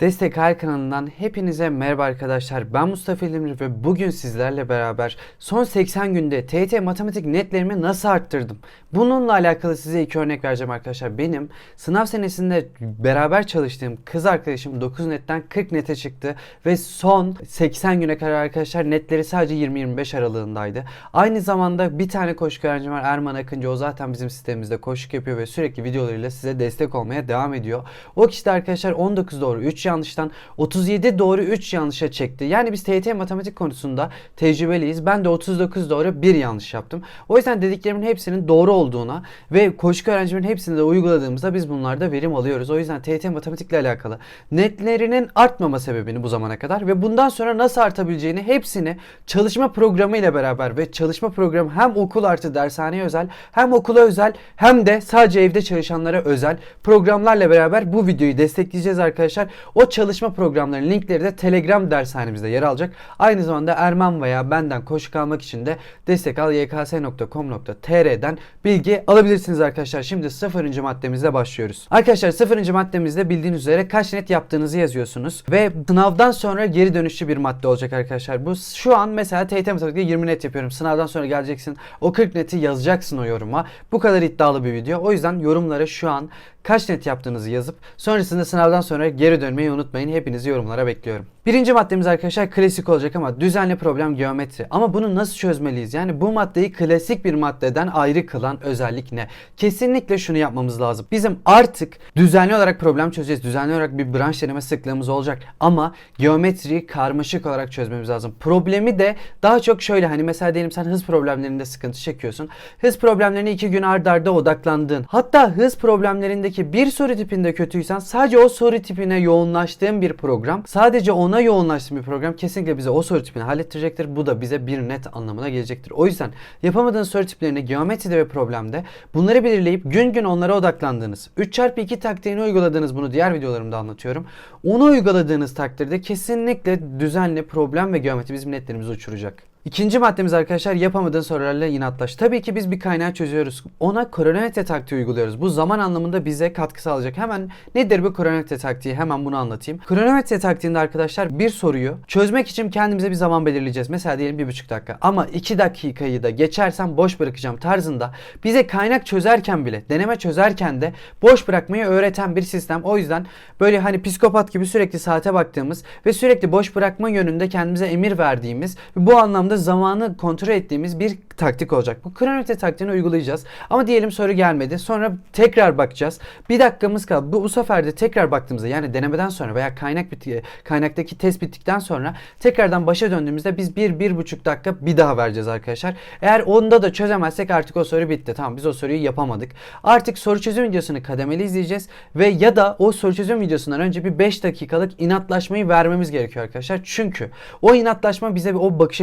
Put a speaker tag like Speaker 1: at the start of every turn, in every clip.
Speaker 1: Destek Hayal kanalından hepinize merhaba arkadaşlar. Ben Mustafa İlimli ve bugün sizlerle beraber son 80 günde TYT matematik netlerimi nasıl arttırdım? Bununla alakalı size iki örnek vereceğim arkadaşlar. Benim sınav senesinde beraber çalıştığım kız arkadaşım 9 netten 40 nete çıktı ve son 80 güne kadar arkadaşlar netleri sadece 20-25 aralığındaydı. Aynı zamanda bir tane koşu öğrencim var Erman Akıncı. O zaten bizim sitemimizde koşuk yapıyor ve sürekli videolarıyla size destek olmaya devam ediyor. O kişi de arkadaşlar 19 doğru 3 yanlıştan 37 doğru 3 yanlışa çekti. Yani biz TYT matematik konusunda tecrübeliyiz. Ben de 39 doğru 1 yanlış yaptım. O yüzden dediklerimin hepsinin doğru olduğuna ve koşku öğrencimin hepsini de uyguladığımızda biz bunlarda verim alıyoruz. O yüzden TYT matematikle alakalı netlerinin artmama sebebini bu zamana kadar ve bundan sonra nasıl artabileceğini hepsini çalışma programı ile beraber ve çalışma programı hem okul artı dershaneye özel hem okula özel hem de sadece evde çalışanlara özel programlarla beraber bu videoyu destekleyeceğiz arkadaşlar. O çalışma programlarının linkleri de Telegram dershanemizde yer alacak. Aynı zamanda Erman veya benden koşu almak için de destekal.yks.com.tr'den bilgi alabilirsiniz arkadaşlar. Şimdi sıfırıncı maddemizle başlıyoruz. Arkadaşlar sıfırıncı maddemizde bildiğiniz üzere kaç net yaptığınızı yazıyorsunuz ve sınavdan sonra geri dönüşlü bir madde olacak arkadaşlar. Bu şu an mesela TYT matematikte 20 net yapıyorum. Sınavdan sonra geleceksin o 40 neti yazacaksın o yoruma. Bu kadar iddialı bir video. O yüzden yorumlara şu an kaç net yaptığınızı yazıp sonrasında sınavdan sonra geri dönmeyi unutmayın. Hepinizi yorumlara bekliyorum. Birinci maddemiz arkadaşlar klasik olacak ama düzenli problem geometri. Ama bunu nasıl çözmeliyiz? Yani bu maddeyi klasik bir maddeden ayrı kılan özellik ne? Kesinlikle şunu yapmamız lazım. Bizim artık düzenli olarak problem çözeceğiz. Düzenli olarak bir branş deneme sıklığımız olacak. Ama geometriyi karmaşık olarak çözmemiz lazım. Problemi de daha çok şöyle hani mesela diyelim sen hız problemlerinde sıkıntı çekiyorsun. Hız problemlerine iki gün ard arda odaklandın. Hatta hız problemlerindeki bir soru tipinde kötüysen sadece o soru tipine yoğunlaştığın bir program. Sadece ona yoğunlaştığın bir program kesinlikle bize o soru tipini hallettirecektir. Bu da bize bir net anlamına gelecektir. O yüzden yapamadığın soru tiplerini geometride ve problemde bunları belirleyip gün gün onlara odaklandığınız 3x2 taktiğini uyguladığınız bunu diğer videolarımda anlatıyorum. Onu uyguladığınız takdirde kesinlikle düzenli problem ve geometri bizim netlerimizi uçuracak. İkinci maddemiz arkadaşlar yapamadığın sorularla inatlaş. Tabii ki biz bir kaynağı çözüyoruz. Ona kronometre taktiği uyguluyoruz. Bu zaman anlamında bize katkı sağlayacak. Hemen nedir bu kronometre taktiği? Hemen bunu anlatayım. Kronometre taktiğinde arkadaşlar bir soruyu çözmek için kendimize bir zaman belirleyeceğiz. Mesela diyelim bir buçuk dakika. Ama iki dakikayı da geçersem boş bırakacağım tarzında bize kaynak çözerken bile, deneme çözerken de boş bırakmayı öğreten bir sistem. O yüzden böyle hani psikopat gibi sürekli saate baktığımız ve sürekli boş bırakma yönünde kendimize emir verdiğimiz ve bu anlamda zamanı kontrol ettiğimiz bir taktik olacak. Bu kronometre taktiğini uygulayacağız. Ama diyelim soru gelmedi. Sonra tekrar bakacağız. Bir dakikamız kaldı. Bu, bu sefer de tekrar baktığımızda yani denemeden sonra veya kaynak bitti, kaynaktaki test bittikten sonra tekrardan başa döndüğümüzde biz bir, bir buçuk dakika bir daha vereceğiz arkadaşlar. Eğer onda da çözemezsek artık o soru bitti. Tamam biz o soruyu yapamadık. Artık soru çözüm videosunu kademeli izleyeceğiz ve ya da o soru çözüm videosundan önce bir 5 dakikalık inatlaşmayı vermemiz gerekiyor arkadaşlar. Çünkü o inatlaşma bize o bakış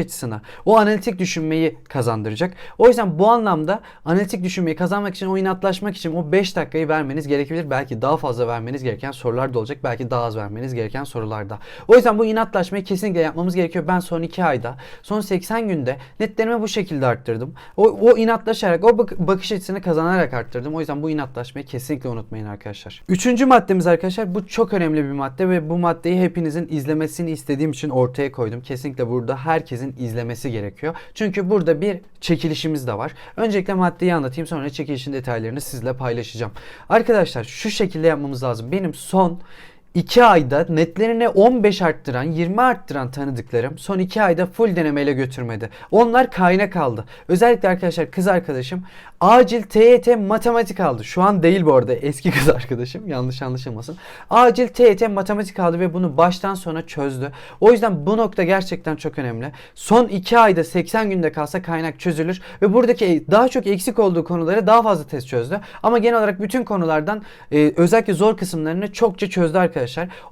Speaker 1: o analitik düşünmeyi kazandıracak. O yüzden bu anlamda analitik düşünmeyi kazanmak için, o inatlaşmak için o 5 dakikayı vermeniz gerekebilir. Belki daha fazla vermeniz gereken sorular da olacak. Belki daha az vermeniz gereken sorularda. O yüzden bu inatlaşmayı kesinlikle yapmamız gerekiyor. Ben son 2 ayda, son 80 günde netlerimi bu şekilde arttırdım. O, o inatlaşarak, o bak- bakış açısını kazanarak arttırdım. O yüzden bu inatlaşmayı kesinlikle unutmayın arkadaşlar. Üçüncü maddemiz arkadaşlar bu çok önemli bir madde ve bu maddeyi hepinizin izlemesini istediğim için ortaya koydum. Kesinlikle burada herkesin izlemesi gerekiyor. Çünkü burada bir çekilişimiz de var. Öncelikle maddeyi anlatayım sonra çekilişin detaylarını sizle paylaşacağım. Arkadaşlar şu şekilde yapmamız lazım. Benim son 2 ayda netlerini 15 arttıran, 20 arttıran tanıdıklarım son 2 ayda full denemeyle götürmedi. Onlar kaynak aldı. Özellikle arkadaşlar kız arkadaşım acil TYT matematik aldı. Şu an değil bu arada eski kız arkadaşım yanlış anlaşılmasın. Acil TYT matematik aldı ve bunu baştan sona çözdü. O yüzden bu nokta gerçekten çok önemli. Son 2 ayda 80 günde kalsa kaynak çözülür ve buradaki daha çok eksik olduğu konuları daha fazla test çözdü. Ama genel olarak bütün konulardan e, özellikle zor kısımlarını çokça çözdü arkadaşlar.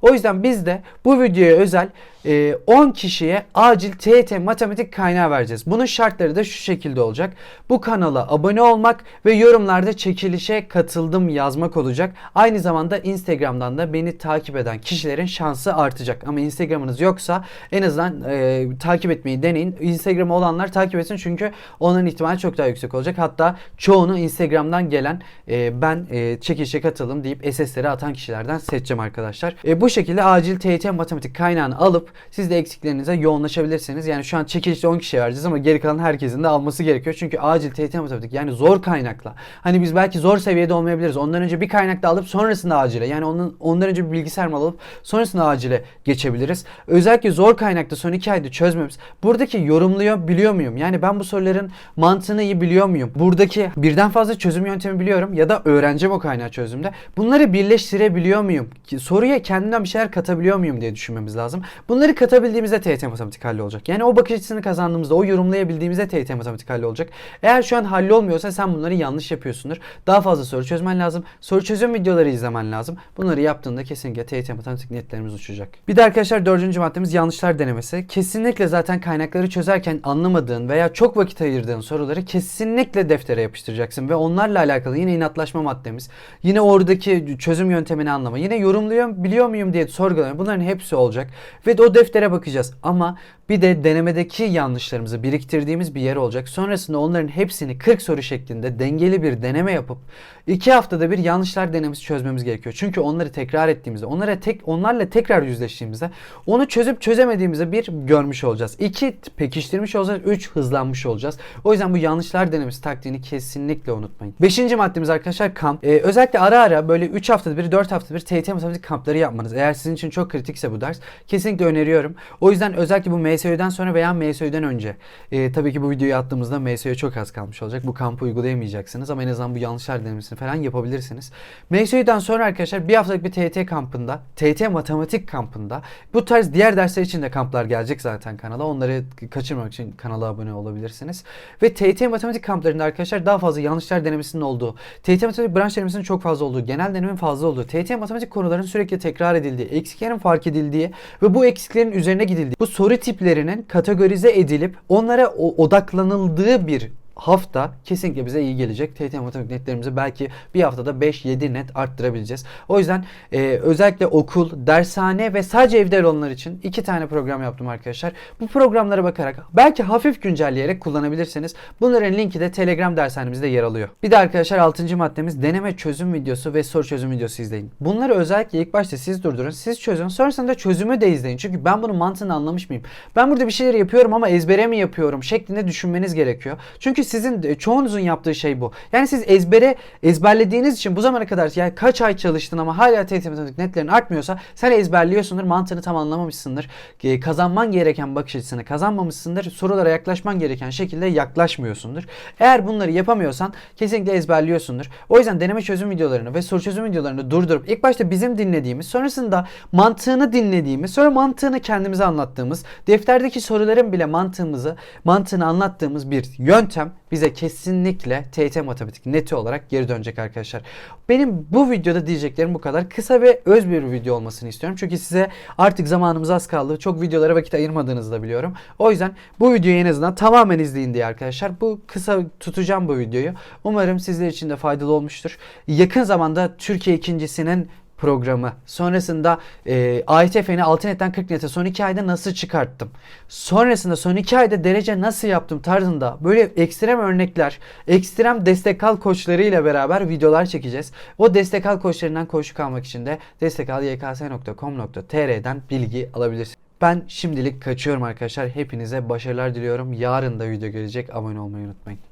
Speaker 1: O yüzden biz de bu videoya özel e, 10 kişiye acil TYT matematik kaynağı vereceğiz. Bunun şartları da şu şekilde olacak. Bu kanala abone olmak ve yorumlarda çekilişe katıldım yazmak olacak. Aynı zamanda Instagram'dan da beni takip eden kişilerin şansı artacak. Ama Instagram'ınız yoksa en azından e, takip etmeyi deneyin. Instagram olanlar takip etsin çünkü onların ihtimali çok daha yüksek olacak. Hatta çoğunu Instagram'dan gelen e, ben e, çekilişe katıldım deyip SS'leri atan kişilerden seçeceğim arkadaşlar. Arkadaşlar. E, bu şekilde acil TYT matematik kaynağını alıp siz de eksiklerinize yoğunlaşabilirsiniz. Yani şu an çekilişte 10 kişiye vereceğiz ama geri kalan herkesin de alması gerekiyor. Çünkü acil TYT matematik yani zor kaynakla. Hani biz belki zor seviyede olmayabiliriz. Ondan önce bir kaynakta alıp sonrasında acile. Yani onun, ondan önce bir bilgisayar mı alıp sonrasında acile geçebiliriz. Özellikle zor kaynakta son 2 ayda çözmemiz. Buradaki yorumluyor biliyor muyum? Yani ben bu soruların mantığını iyi biliyor muyum? Buradaki birden fazla çözüm yöntemi biliyorum ya da öğreneceğim o kaynağı çözümde. Bunları birleştirebiliyor muyum? Ki Soruya kendimden bir şeyler katabiliyor muyum diye düşünmemiz lazım. Bunları katabildiğimizde TYT matematik hallolacak. Yani o bakış açısını kazandığımızda, o yorumlayabildiğimizde TYT matematik hallolacak. Eğer şu an hallolmuyorsa sen bunları yanlış yapıyorsundur. Daha fazla soru çözmen lazım. Soru çözüm videoları izlemen lazım. Bunları yaptığında kesinlikle TYT matematik niyetlerimiz uçacak. Bir de arkadaşlar dördüncü maddemiz yanlışlar denemesi. Kesinlikle zaten kaynakları çözerken anlamadığın veya çok vakit ayırdığın soruları kesinlikle deftere yapıştıracaksın ve onlarla alakalı yine inatlaşma maddemiz. Yine oradaki çözüm yöntemini anlama. Yine yorumluyor biliyor muyum diye sorgulama. Bunların hepsi olacak ve o deftere bakacağız. Ama bir de denemedeki yanlışlarımızı biriktirdiğimiz bir yer olacak. Sonrasında onların hepsini 40 soru şeklinde dengeli bir deneme yapıp 2 haftada bir yanlışlar denemesi çözmemiz gerekiyor. Çünkü onları tekrar ettiğimizde, onlara tek onlarla tekrar yüzleştiğimizde onu çözüp çözemediğimizde bir görmüş olacağız. 2 pekiştirmiş olacağız, 3 hızlanmış olacağız. O yüzden bu yanlışlar denemesi taktiğini kesinlikle unutmayın. Beşinci maddemiz arkadaşlar kamp. Ee, özellikle ara ara böyle 3 haftada bir, 4 haftada bir TYT matematik kampları yapmanız. Eğer sizin için çok kritikse bu ders kesinlikle öneriyorum. O yüzden özellikle bu MSÖ'den sonra veya MSÖ'den önce. Ee, tabii ki bu videoyu attığımızda MSÖ'ye çok az kalmış olacak. Bu kampı uygulayamayacaksınız ama en azından bu yanlışlar denemesini falan yapabilirsiniz. MSÖ'den sonra arkadaşlar bir haftalık bir TYT kampında, TYT matematik kampında bu tarz diğer dersler için de kamplar gelecek zaten kanala. Onları kaçırmamak için kanala abone olabilirsiniz. Ve TYT matematik kamplarında arkadaşlar daha fazla yanlışlar denemesinin olduğu, TYT matematik branş denemesinin çok fazla olduğu, genel denemenin fazla olduğu, TYT matematik konuların sürekli tekrar edildiği, eksiklerin fark edildiği ve bu eksiklerin üzerine gidildiği, bu soru tiplerinin kategorize edilip onlara odaklanıldığı bir hafta kesinlikle bize iyi gelecek. TYT matematik netlerimizi belki bir haftada 5-7 net arttırabileceğiz. O yüzden e, özellikle okul, dershane ve sadece evde olanlar için iki tane program yaptım arkadaşlar. Bu programlara bakarak belki hafif güncelleyerek kullanabilirsiniz. Bunların linki de Telegram dershanemizde yer alıyor. Bir de arkadaşlar 6. maddemiz deneme çözüm videosu ve soru çözüm videosu izleyin. Bunları özellikle ilk başta siz durdurun, siz çözün. Sonrasında çözümü de izleyin. Çünkü ben bunun mantığını anlamış mıyım? Ben burada bir şeyler yapıyorum ama ezbere mi yapıyorum şeklinde düşünmeniz gerekiyor. Çünkü sizin de- çoğunuzun yaptığı şey bu. Yani siz ezbere ezberlediğiniz için bu zamana kadar yani kaç ay çalıştın ama hala TYT matematik netlerin artmıyorsa sen ezberliyorsundur, mantığını tam anlamamışsındır. E, Kazanman gereken bakış açısını kazanmamışsındır. Sorulara yaklaşman gereken şekilde yaklaşmıyorsundur. Eğer bunları yapamıyorsan kesinlikle ezberliyorsundur. O yüzden deneme çözüm videolarını ve soru çözüm videolarını durdurup ilk başta bizim dinlediğimiz, sonrasında mantığını dinlediğimiz, sonra mantığını kendimize anlattığımız, defterdeki soruların bile mantığımızı, mantığını anlattığımız bir yöntem bize kesinlikle TYT matematik neti olarak geri dönecek arkadaşlar. Benim bu videoda diyeceklerim bu kadar. Kısa ve öz bir video olmasını istiyorum. Çünkü size artık zamanımız az kaldı. Çok videolara vakit ayırmadığınızı da biliyorum. O yüzden bu videoyu en azından tamamen izleyin diye arkadaşlar. Bu kısa tutacağım bu videoyu. Umarım sizler için de faydalı olmuştur. Yakın zamanda Türkiye ikincisinin programı. Sonrasında e, 6 netten 40 nete son 2 ayda nasıl çıkarttım? Sonrasında son 2 ayda derece nasıl yaptım tarzında böyle ekstrem örnekler, ekstrem destek al koçlarıyla beraber videolar çekeceğiz. O destek al koçlarından koşu almak için de destekalYKS.com.tr'den bilgi alabilirsiniz. Ben şimdilik kaçıyorum arkadaşlar. Hepinize başarılar diliyorum. Yarın da video gelecek. Abone olmayı unutmayın.